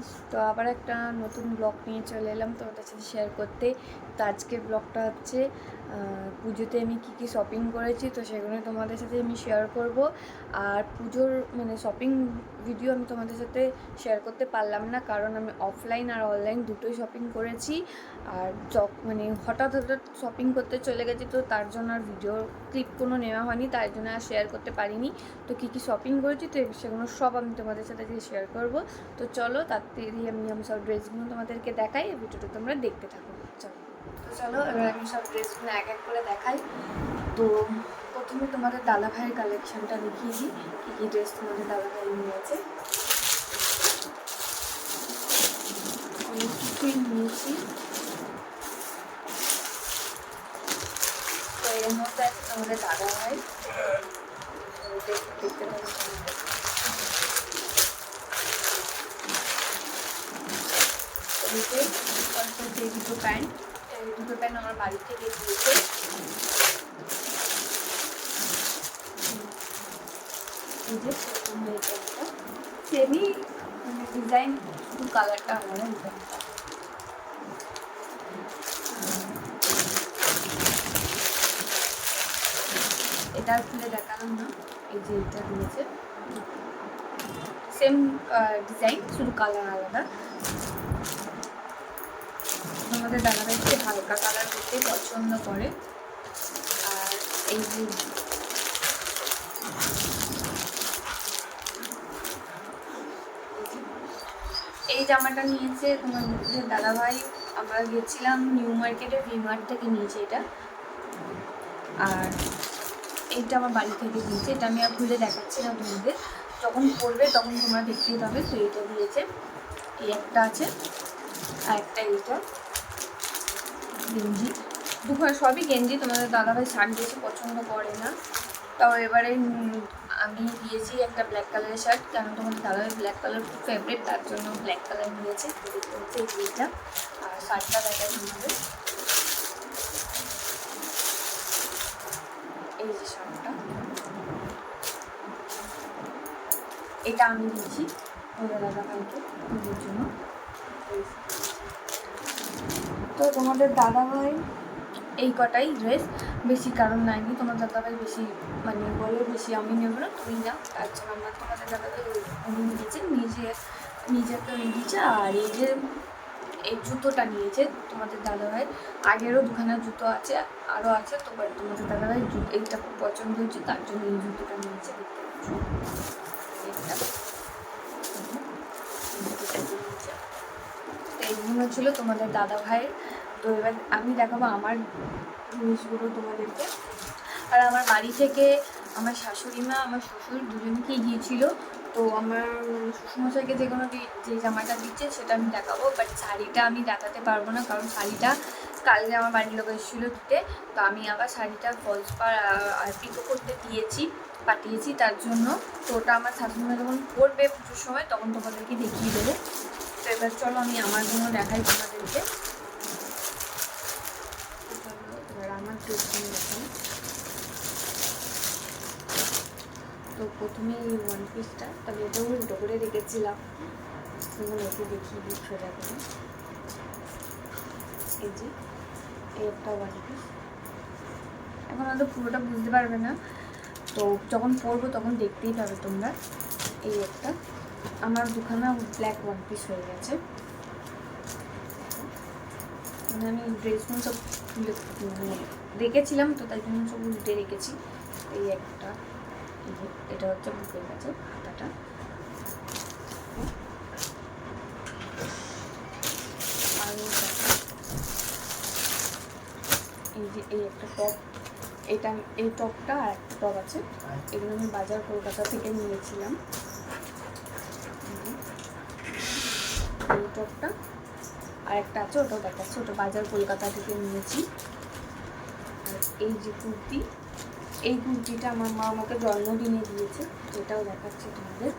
Friends তো আবার একটা নতুন ব্লগ নিয়ে চলে এলাম তোমাদের সাথে শেয়ার করতে। তো আজকের ব্লগটা হচ্ছে পুজোতে আমি কী কী শপিং করেছি তো সেগুলো তোমাদের সাথে আমি শেয়ার করব। আর পুজোর মানে শপিং ভিডিও আমি তোমাদের সাথে শেয়ার করতে পারলাম না কারণ আমি অফলাইন আর অনলাইন দুটোই শপিং করেছি। আর মানে হঠাৎ হঠাৎ শপিং করতে চলে গেছি তো তার জন্য আর ভিডিও ক্লিপ কোনো নেওয়া হয়নি তার জন্য আর শেয়ার করতে পারিনি। তো কী কী শপিং করেছি তো সেগুলো সব আমি তোমাদের সাথে দিয়ে শেয়ার করব। তো চলো তার আমি আমি সব ড্রেসগুলো তোমাদেরকে দেখাই ভিডিওটা তোমরা দেখতে থাকো। চলো। চলো, এবার আমি সব ড্রেসগুলো এক এক করে দেখাই। তো প্রথমে তোমাদের দাদা ভাইয়ের কালেকশনটা দেখিয়ে দিই, কী কী ড্রেস তোমাদের দাদা ভাই নিয়েছে। অনেক কিছুই নিয়েছি। তো এর মধ্যে আছে তোমাদের দাদা ভাই। দেখতে পাচ্ছ এই দুটো প্যান্ট দুটো প্যান্ট আমার বাড়ি থেকে দিয়েছে। সেমই মানে ডিজাইন শুধু কালারটা এই এটা খুলে দেখালাম না, এই যে এটা দিয়েছে। সেম ডিজাইন শুধু কালার আলাদা। আমাদের দাদারা একটু হালকা কালার করতে পছন্দ করে। আর এই যে এই জামাটা নিয়েছে তোমাদের দাদা ভাই আমরা গেছিলাম নিউ মার্কেটে ভিমার্ট থেকে নিয়েছে এটা। আর এইটা আমার বাড়ি থেকে দিয়েছে এটা আমি আর খুলে দেখাচ্ছি না তোমাদের। যখন পড়বে তখন তোমরা দেখতেই পাবে। তো এটা দিয়েছে। এই একটা আছে আর একটা এইটা। গেঞ্জি। দুটো সবই গেঞ্জি, তোমাদের দাদাভাই শার্ট বেশি পছন্দ করে না। তাও এবারে আমি দিয়েছি একটা ব্ল্যাক কালারের শার্ট। কেন তোমাদের দাদাভাই ব্ল্যাক কালার খুব ফেভারিট তার জন্য ব্ল্যাক কালার নিয়েছে। তো দেখতে হচ্ছে এই জিনিসটা আর শার্টটা দেখাই তোমাদের। এই যে শার্টটা। এটা আমি দিয়েছি দাদাভাইকে। জন্য। তো তোমাদের দাদাভাই? এই কটাই ড্রেস বেশি কারণ নাইনি, তোমার দাদাভাই বেশি মানে বলে বেশি আমি নেব না তুমি নাও তার জন্য আমরা তোমাদের দাদাভাই উনি নিয়েছে, নিজে নিজেকে ওই দিয়েছে আর এই যে এই জুতোটা নিয়েছে তোমাদের দাদাভাই। আগেরও দুখানা জুতো আছে, আরও আছে, তো তোমাদের দাদাভাই এইটা খুব পছন্দ হয়েছে তার জন্য এই জুতোটা নিয়েছে, দেখতে পাচ্ছ এইটা। এই জুতোটা নিয়েছে। তো এইগুলো ছিল তোমাদের দাদা ভাইয়ের। তো এবার আমি দেখাবো আমার জিনিসগুলো তোমাদেরকে। আর আমার বাড়ি থেকে আমার শাশুড়ি মা, আমার শ্বশুর দুজনকেই গিয়েছিল। তো আমার শ্বশুরমশাইকে যে কোনো যে- জামাটা দিচ্ছে সেটা আমি দেখাবো। বাট শাড়িটা আমি দেখাতে পারব না, কারণ শাড়িটা কালকে আমার বাড়ির লোক এসেছিল দিতে। তো আমি আবার শাড়িটা ফলস পার আর পিকো করতে দিয়েছি, পাঠিয়েছি। তার জন্য তো ওটা আমার শাশুড়িমা যখন পরবে পুজোর সময়, তখন তোমাদেরকে দেখিয়ে দেবো। তো এবার চলো আমি আমার জন্য দেখাই তোমাদেরকে। এবার আমার ড্রেসগুলো দেখাই তো প্রথমে ওয়ান পিসটা তবে এটা উল্টো করে রেখেছিলাম। সেগুলো একে দেখিয়ে দিই সোজা করে। এই যে, এই একটা ওয়ান পিস এখন হয়তো পুরোটা বুঝতে পারবে না। তো যখন পরবো তখন দেখতেই পাবে তোমরা। এই একটা। আমার দুখানা ব্ল্যাক ওয়ান পিস হয়ে গেছে। মানে আমি ড্রেসগুলো সব তুলে মানে রেখেছিলাম তো, তাই জন্য সব উল্টে রেখেছি। এই একটা এটা হচ্ছে বুকের কাছে আর এই যে, এই একটা টপ এটা, এই টপটা আর একটা টপ আছে। এগুলো আমি বাজার কলকাতা থেকে নিয়েছিলাম এই যে, এই টপটা আর একটা আছে ওটাও দেখাচ্ছে ওটা বাজার কলকাতা থেকে নিয়েছি। আর এই যে কুর্তি, এই কুর্তিটা আমার মা আমাকে জন্মদিনে দিয়েছে, এটাও দেখাচ্ছে তোমাদের।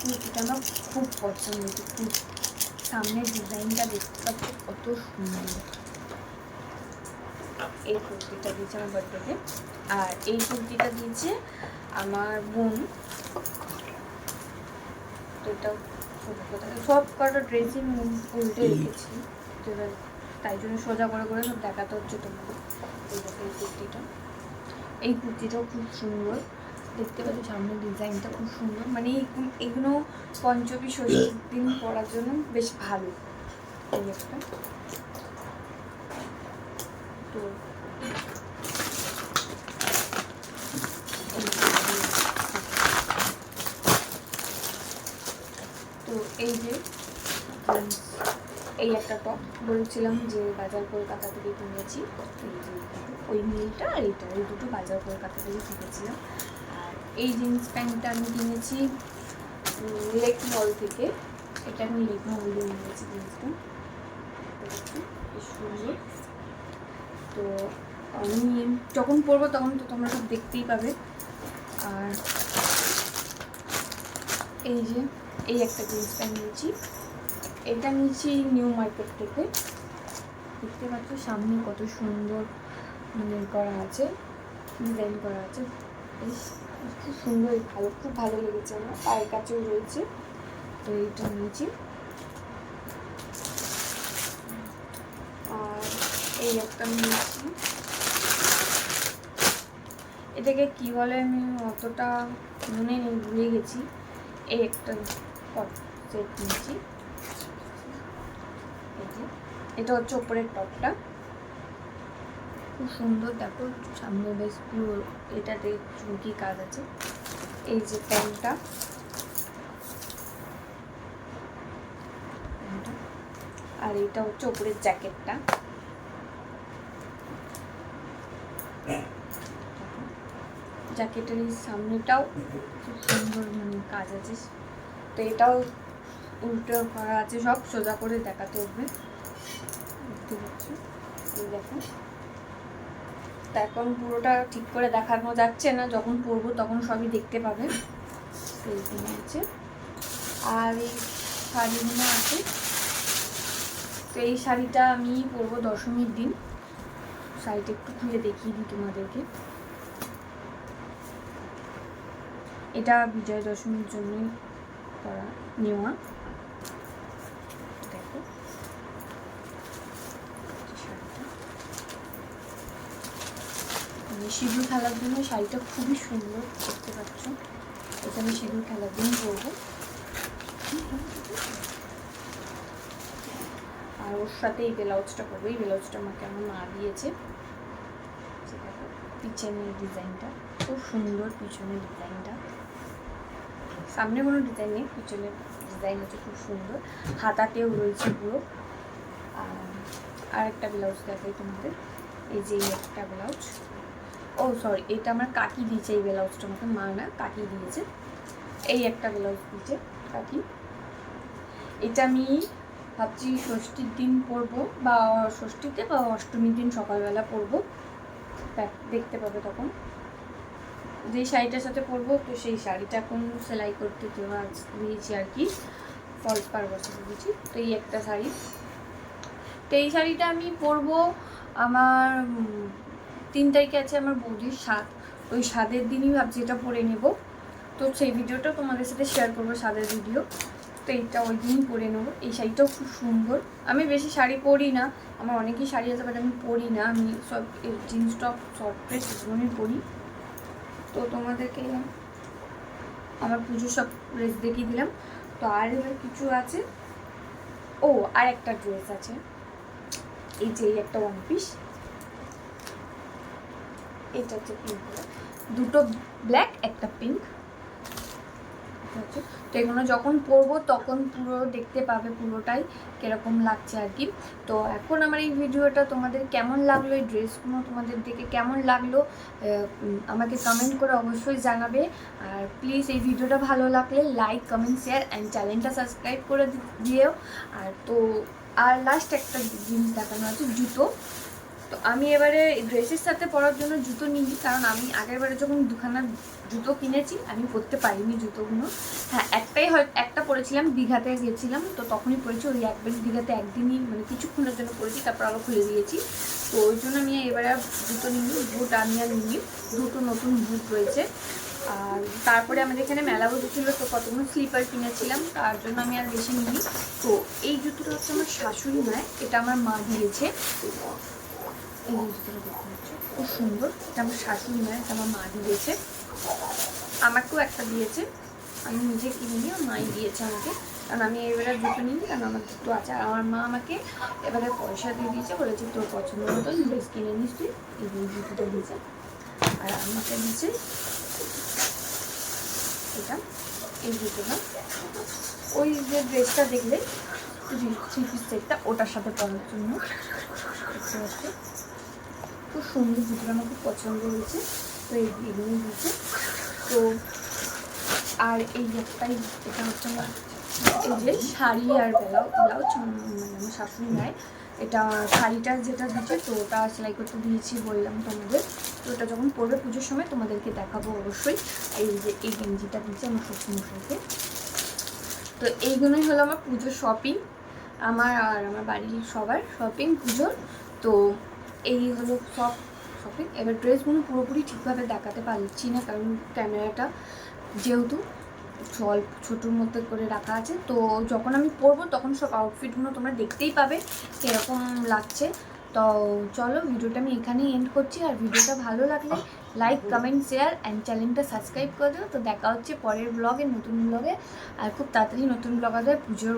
কুর্তিটা আমার খুব পছন্দ খুব সামনের ডিজাইনটা দেখতে পাচ্ছি কত সুন্দর। এই কুর্তিটা দিয়েছে আমার বার্থডেতে আর এই কুর্তিটা দিয়েছে আমার বোন। তো এটা সব কটা ড্রেসিং উল্টে রেখেছি। তো তাই জন্য সোজা করে করে সব দেখাতে হচ্ছে তোমাকে এই দেখো এই কুর্তিটা। এই কুর্তিটাও খুব সুন্দর। দেখতে পাচ্ছ সামনের ডিজাইনটা খুব সুন্দর। মানে এগুলো পঞ্চমী ষষ্ঠীর দিন পরার জন্য বেশ ভালো। এই একটা। তো তো এই যে, এই একটা টপ বলছিলাম যে বাজার কলকাতা থেকে কিনেছি। এই যে, ওই মিলটা আর এইটা ওই দুটো বাজার কলকাতা থেকে কিনেছিলাম। আর এই জিন্স প্যান্টটা আমি কিনেছি লেক মল থেকে। এটা আমি লেক মল দিয়ে নিয়েছি জিন্সটা। সুন্দর। তো আমি যখন পরবো তখন তো তোমরা সব দেখতেই পাবে। আর এই যে এই একটা জিন্স প্যান্ট নিয়েছি। এটা নিয়েছি নিউ মার্কেট থেকে। দেখতে পাচ্ছ সামনে কত সুন্দর মানে করা আছে, ডিজাইন করা আছে। বেশ, খুব সুন্দর, ভালো, খুব ভালো লেগেছে আমার। পায়ের কাছেও রয়েছে। তো এইটা নিয়েছি। আর এই একটা নিয়েছি। এটাকে কী বলে আমি অতটা মনে নেই, ভুলে গেছি। এই একটা টপ সেট নিয়েছি। এটা হচ্ছে ওপরের টপটা। খুব সুন্দর, দেখো, সামনে বেশ পুরো এটাতে চুমকি কাজ আছে। এই যে প্যান্টটা। আর এটা হচ্ছে ওপরের জ্যাকেটটা। জ্যাকেটের এই সামনেটাও খুব সুন্দর মানে কাজ আছে। তো এটাও উল্টো করা আছে, সব সোজা করে দেখাতে হবে। দেখতে পাচ্ছ? এই দেখো। তা এখন পুরোটা ঠিক করে দেখানো যাচ্ছে না, যখন পরবো তখন সবই দেখতে পাবে। আছে আর এই শাড়িগুলো আছে। তো এই শাড়িটা আমি পরবো দশমীর দিন। শাড়িটা একটু খুলে দেখিয়ে দিই তোমাদেরকে। এটা বিজয় দশমীর জন্যই করা নেওয়া দেখো। সিঁদুর খেলার জন্য শাড়িটা খুবই সুন্দর দেখতে পাচ্ছ। এটা আমি সিঁদুর খেলার দিন পরবো। আর ওর সাথে এই ব্লাউজটা করব এই ব্লাউজটা আমাকে আমার মা দিয়েছে। পিছনের ডিজাইনটা। খুব সুন্দর পিছনের ডিজাইনটা। সামনে কোনো ডিজাইন নেই পিছনের ডিজাইন হচ্ছে খুব সুন্দর। হাতাতেও রয়েছে পুরো। আর একটা ব্লাউজ দেখাই তোমাদের। এই যে একটা ব্লাউজ ও সরি এটা আমার কাকি দিয়েছে এই ব্লাউজটা আমাকে মা না, কাকি দিয়েছে। এই একটা ব্লাউজ দিয়েছে কাকি। এটা আমি ভাবছি ষষ্ঠীর দিন পরবো বা ষষ্ঠীতে বা অষ্টমীর দিন সকালবেলা পরবো। দেখ- দেখতে পাবে তখন। যে শাড়িটার সাথে পরবো, তো সেই শাড়িটা এখন সেলাই করতে দেওয়া দিয়েছি আর কি। ফলস পার বসে দিয়েছি তো এই একটা শাড়ি। তো এই শাড়িটা আমি পরবো আমার তিন তারিখে আছে আমার বৌদির স্বাদ ওই স্বাদের দিনই ভাবছি এটা পরে নেব। তো সেই ভিডিওটা তোমাদের সাথে শেয়ার করব স্বাদের ভিডিও তো এইটা ওই দিনই পরে নেব। এই শাড়িটাও খুব সুন্দর। আমি বেশি শাড়ি পরি না। আমার অনেকই শাড়ি আছে বাট আমি পরি না। আমি সব জিন্স টপ শর্ট ড্রেস এগুলোই পরি। তো তোমাদেরকে আমার পুজো সব ড্রেস দেখিয়ে দিলাম। তো আর এবার কিছু আছে। ও, আর একটা ড্রেস আছে। এই যে একটা ওয়ান পিস এটা হচ্ছে পিঙ্ক দুটো ব্ল্যাক একটা পিঙ্ক তো এগুলো যখন পরবো তখন পুরো দেখতে পাবে পুরোটাই কীরকম লাগছে আর কি। তো এখন আমার এই ভিডিওটা তোমাদের কেমন লাগল, এই ড্রেসগুলো তোমাদের দেখে কেমন লাগল আমাকে কমেন্ট করে অবশ্যই জানাবে। আর প্লিজ এই ভিডিওটা ভালো লাগলে লাইক কমেন্ট শেয়ার অ্যান্ড চ্যানেলটা সাবস্ক্রাইব করে দি- দিও। আর তো, আর লাস্ট একটা জিনিস দেখানো আছে, জুতো। তো আমি এবারে ড্রেসের সাথে পরার জন্য জুতো নিই কারণ আমি আগের বারে যখন দুখানা জুতো কিনেছি, আমি পরতে পারিনি জুতোগুলো। হ্যাঁ একটাই হয়, একটা পরেছিলাম, দীঘাতে গেছিলাম, তো তখনই পরেছি, ওই একবার দীঘাতে একদিনই মানে কিছুক্ষণের জন্য পরেছি, তারপর আবার খুলে দিয়েছি। তো ওই জন্য আমি এবারে জুতো নিই বুট আমি আর নিই দুটো নতুন বুট রয়েছে। আর তারপরে আমাদের এখানে মেলা বসেছিল তো কতগুলো স্লিপার কিনেছিলাম, তার জন্য আমি আর বেশি নিই তো এই জুতোটা হচ্ছে আমার শাশুড়ি নয় এটা আমার মা দিয়েছে। এই দেখতে পাচ্ছ খুব সুন্দর এটা আমার শাশুড়ি এটা আমার মা দিয়েছে। আমাকেও একটা দিয়েছে। আমি নিজে কিনিনি আমার মাই দিয়েছে আমাকে। কারণ আমি এবারে জুতো নিই, কারণ আমার জুতো আছে। আর আমার মা আমাকে এবারে পয়সা দিয়ে দিয়েছে, বলেছে তোর পছন্দ মতো ড্রেস কিনে নিস তুই। এই জুতোটা দিয়েছে। আর আমাকে দিয়েছে, এটা, এই জুতোটা ওই যে ড্রেসটা দেখলে থ্রি পিস সেটটা ওটার সাথে পরার জন্য। দেখতে খুব সুন্দর জুতোটা আমার খুব পছন্দ হয়েছে। তো এই এগুলোই দিয়েছে তো আর এই একটাই, এটা হচ্ছে আমার এই যে শাড়ি আর ব্লাউজ ব্লাউজ মানে আমার শাশুড়ি নেয়। এটা শাড়িটা যেটা দিচ্ছে, তো ওটা সেলাই করতে দিয়েছি বললাম তোমাদের। তো ওটা যখন পরবে পুজোর সময় তোমাদেরকে দেখাবো অবশ্যই। এই যে এই গেঞ্জিটা দিচ্ছে আমার শ্বশুরমশাইকে। তো এইগুলোই হলো আমার পুজোর শপিং আমার আর আমার বাড়ির সবার শপিং পুজোর। তো এই হলো সব শপিং এবার ড্রেসগুলো পুরোপুরি ঠিকভাবে দেখাতে পারছি না, কারণ ক্যামেরাটা যেহেতু অল্প ছোটোর মধ্যে করে রাখা আছে। তো যখন আমি পরবো তখন সব আউটফিটগুলো তোমরা দেখতেই পাবে কীরকম লাগছে। তো চলো ভিডিওটা আমি এখানেই এন্ড করছি। আর ভিডিওটা ভালো লাগলে লাইক কমেন্ট শেয়ার অ্যান্ড চ্যানেলটা সাবস্ক্রাইব করে দিও। তো দেখা হচ্ছে পরের ব্লগে নতুন ব্লগে আর খুব তাড়াতাড়ি নতুন ব্লগ আসবে, পুজোর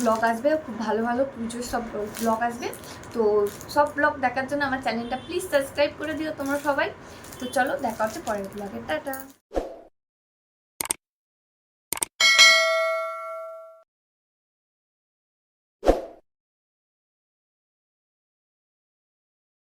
ব্লগ আসবে, খুব ভালো ভালো পুজোর সব ব্লগ আসবে। তো সব ব্লগ দেখার জন্য আমার চ্যানেলটা প্লিজ সাবস্ক্রাইব করে দিও তোমরা সবাই। তো চলো দেখা হচ্ছে পরের ব্লগে টাটা।